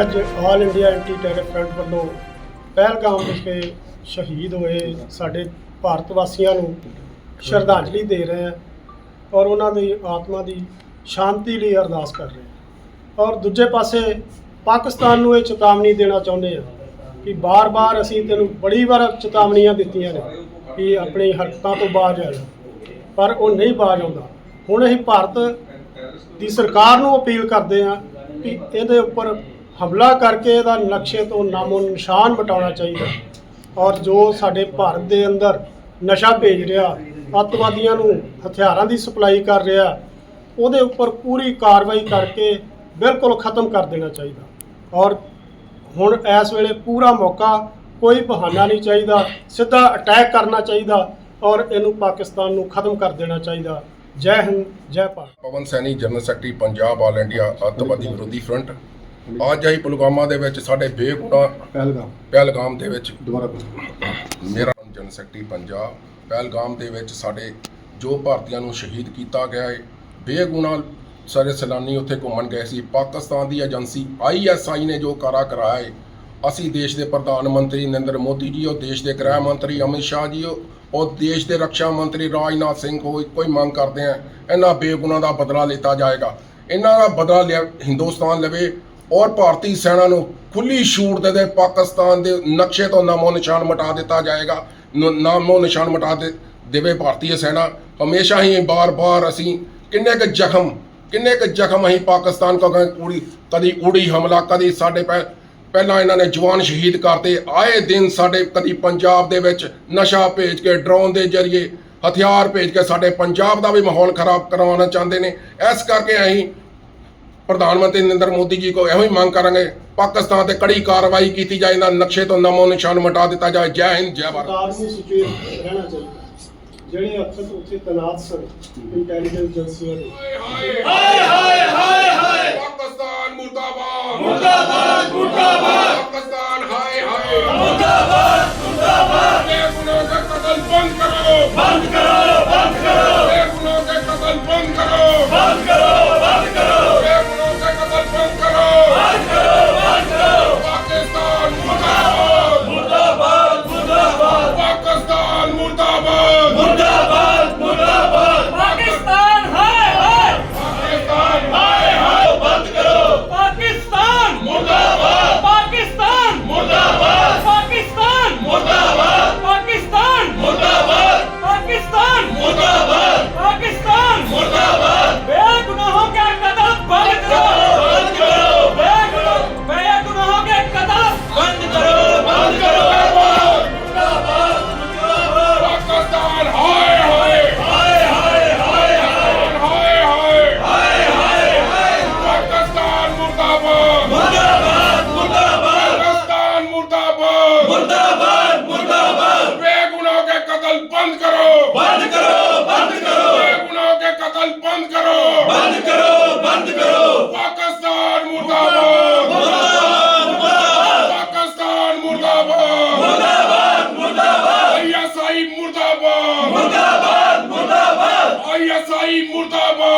ਅੱਜ all India anti terror front ਵੱਲੋਂ ਪਹਿਲਗਾਮ ਵਿਖੇ ਸ਼ਹੀਦ ਹੋਏ ਸਾਡੇ ਭਾਰਤ ਵਾਸੀਆਂ ਨੂੰ ਸ਼ਰਧਾਂਜਲੀ ਦੇ ਰਹੇ ਹਾਂ ਔਰ ਉਹਨਾਂ ਦੀ ਆਤਮਾ ਦੀ ਸ਼ਾਂਤੀ ਲਈ ਅਰਦਾਸ ਕਰ ਰਹੇ ਹਾਂ। ਔਰ ਦੂਜੇ ਪਾਸੇ ਪਾਕਿਸਤਾਨ ਨੂੰ ਇਹ ਚੇਤਾਵਨੀ ਦੇਣਾ ਚਾਹੁੰਦੇ ਹਾਂ ਕਿ ਬਾਰ-ਬਾਰ ਅਸੀਂ ਤੈਨੂੰ ਬੜੀ ਵਾਰ ਚੇਤਾਵਨੀਆਂ ਦਿੱਤੀਆਂ ਨੇ ਕਿ ਆਪਣੀ ਹਰਕਤਾਂ ਤੋਂ ਬਾਹਰ ਆ ਜਾ। ਪਰ ਉਹ ਨਹੀਂ ਬਾਹਰ ਆਉਂਦਾ। ਹੁਣ ਅਸੀਂ ਭਾਰਤ ਦੀ ਸਰਕਾਰ ਨੂੰ ਅਪੀਲ ਕਰਦੇ ਹਾਂ ਕਿ ਇਹਦੇ ਉੱਪਰ ਹਮਲਾ ਕਰਕੇ ਇਹਦਾ ਨਕਸ਼ੇ ਤੋਂ ਨਾਮੋ ਨਿਸ਼ਾਨ ਮਿਟਾਉਣਾ ਚਾਹੀਦਾ। ਔਰ ਜੋ ਸਾਡੇ ਭਾਰਤ ਦੇ ਅੰਦਰ ਨਸ਼ਾ ਭੇਜ ਰਿਹਾ, ਅੱਤਵਾਦੀਆਂ ਨੂੰ ਹਥਿਆਰਾਂ ਦੀ ਸਪਲਾਈ ਕਰ ਰਿਹਾ, ਉਹਦੇ ਉੱਪਰ ਪੂਰੀ ਕਾਰਵਾਈ ਕਰਕੇ ਬਿਲਕੁਲ ਖਤਮ ਕਰ ਦੇਣਾ ਚਾਹੀਦਾ। ਔਰ ਹੁਣ ਇਸ ਵੇਲੇ ਪੂਰਾ ਮੌਕਾ ਕੋਈ ਬਹਾਨਾ ਨਹੀਂ ਚਾਹੀਦਾ, ਸਿੱਧਾ ਅਟੈਕ ਕਰਨਾ ਚਾਹੀਦਾ ਔਰ ਇਹਨੂੰ ਪਾਕਿਸਤਾਨ ਨੂੰ ਖਤਮ ਕਰ ਦੇਣਾ ਚਾਹੀਦਾ। ਜੈ ਹਿੰਦ, ਜੈ Bharat. Pawan Saini, general secretary, Punjab, all India, ਅੱਤਵਾਦੀ ਵਿਰੋਧੀ ਫਰੰਟ। ਅੱਜ ਆਈ ਪੁਲਵਾਮਾ ਦੇ ਵਿੱਚ ਸਾਡੇ ਬੇਗੁਨਾਹ ਪਹਿਲਗਾਮ। ਪਹਿਲਗਾਮ ਦੇ ਵਿੱਚ। ਦੁਬਾਰਾ। ਮੇਰਾ ਜਨਰਲ ਸੈਕਟਰੀ ਪੰਜਾਬ ਪਹਿਲਗਾਮ ਦੇ ਵਿੱਚ ਸਾਡੇ ਜੋ ਭਾਰਤੀਆਂ ਨੂੰ ਸ਼ਹੀਦ ਕੀਤਾ ਗਿਆ ਹੈ ਬੇਗੁਨਾਹ ਸਾਰੇ ਸੈਲਾਨੀ ਉੱਥੇ ਘੁੰਮਣ ਗਏ ਸੀ। ਪਾਕਿਸਤਾਨ ਦੀ ਏਜੰਸੀ ਆਈਐਸਆਈ ਨੇ ਜੋ ਕਾਰਾ ਕਰਾਇਆ ਹੈ ਅਸੀਂ ਦੇਸ਼ ਦੇ ਪ੍ਰਧਾਨ ਮੰਤਰੀ ਨਰਿੰਦਰ ਮੋਦੀ ਜੀ ਉਹ ਦੇਸ਼ ਦੇ ਗ੍ਰਹਿ ਮੰਤਰੀ ਅਮਿਤ ਸ਼ਾਹ ਜੀ ਉਹ ਉਹ ਦੇਸ਼ ਦੇ ਰੱਖਿਆ ਮੰਤਰੀ ਰਾਜਨਾਥ ਸਿੰਘ ਕੋ ਇੱਕੋ ਹੀ ਮੰਗ ਕਰਦੇ ਆ। ਇਹਨਾਂ ਬੇਗੁਨਾਹ ਦਾ ਬਦਲਾ ਲਿੱਤਾ ਜਾਏਗਾ। ਇਹਨਾਂ ਦਾ ਬਦਲਾ ਲਿਆ ਹਿੰਦੁਸਤਾਨ ਲਵੇ ਔਰ ਭਾਰਤੀ ਸੈਨਾ ਨੂੰ ਖੁੱਲੀ ਛੂਟ ਦੇ ਦੇ, ਪਾਕਿਸਤਾਨ ਦੇ ਨਕਸ਼ੇ ਤੋਂ ਨਾਮੋ ਨਿਸ਼ਾਨ ਮਿਟਾ ਦਿੱਤਾ ਜਾਏਗਾ। ਨਾਮੋ ਨਿਸ਼ਾਨ ਮਿਟਾ ਦੇ, ਦੇਵੇ ਭਾਰਤੀ ਸੈਨਾ। ਹਮੇਸ਼ਾ ਹੀ ਬਾਰ-ਬਾਰ ਅਸੀਂ ਕਿੰਨੇ ਕੁ ਜ਼ਖਮ, ਕਿੰਨੇ ਕੁ ਜ਼ਖਮ ਅਸੀਂ ਪਾਕਿਸਤਾਨ ਕੋ ਗਏ ਕਦੀ ਉੜੀ ਹਮਲਾ, ਕਦੀ ਸਾਡੇ ਪੈ, ਪਹਿਲਾਂ ਇਹਨਾਂ ਨੇ ਜਵਾਨ ਸ਼ਹੀਦ ਕਰਤੇ। ਆਏ ਦਿਨ ਸਾਡੇ, ਕਦੀ ਪੰਜਾਬ ਦੇ ਵਿੱਚ ਨਸ਼ਾ ਭੇਜ ਕੇ, ਡਰੋਨ ਦੇ ਜ਼ਰੀਏ ਹਥਿਆਰ ਭੇਜ ਕੇ ਸਾਡੇ ਪੰਜਾਬ ਦਾ ਵੀ ਮਾਹੌਲ ਖਰਾਬ ਕਰਵਾਉਣਾ ਚਾਹੁੰਦੇ ਨੇ। ਇਸ ਕਰਕੇ ਅਸੀਂ ਪ੍ਰਧਾਨ ਮੰਤਰੀ ਨਰਿੰਦਰ ਮੋਦੀ ਜੀ ਕੋ ਇਹੋ ਹੀ ਮੰਗ ਕਰਾਂਗੇ ਪਾਕਿਸਤਾਨ ਤੇ ਕੜੀ ਕਾਰਵਾਈ ਕੀਤੀ ਜਾਏ ਨਾ ਨਕਸ਼ੇ ਤੋਂ ਨਮੋ ਨਿਸ਼ਾਨ ਮਿਟਾ ਦਿੱਤਾ ਜਾਏ। ਜੈ ਹਿੰਦ ਜੈ ਭਾਰਤ। ਸਰਕਾਰ ਨੂੰ ਸੁਚੇਤ ਰਹਿਣਾ ਚਾਹੀਦਾ। ਜਿਹੜੇ ਅਫਸਰ ਉੱਥੇ ਤੈਨਾਤ ਸਨ ਇੰਟੈਲੀਜੈਂਸ ਏਜੰਸੀਆਂ ਦੇ ਪਾਕਿਸਤਾਨ ਮੁਰਦਾਬਾਦ। ਮੁਰਦਾਬਾਦ ਮੁਰਦਾਬਾਦ। ਪਾਕਿਸਤਾਨ ਹਾਏ ਹਾਏ। ਮੁਰਦਾਬਾਦ ਮੁਰਦਾਬਾਦ। ਬੇਗੁਨਾਹ ਦਾ ਕਤਲ ਬੰਦ ਕਰੋ ਬੰਦ ਕਰੋ। ਬੰਦ बंद करो बंद करो बंद करो बेगुनाह के कत्ल बंद करो बंद करो बंद करो पाकिस्तान मुर्दाबाद मुर्दाबाद पाकिस्तान मुर्दाबाद मुर्दाबाद मुर्दाबाद आईएसआई मुर्दाबाद मुर्दाबाद मुर्दाबाद आईएसआई मुर्दाबाद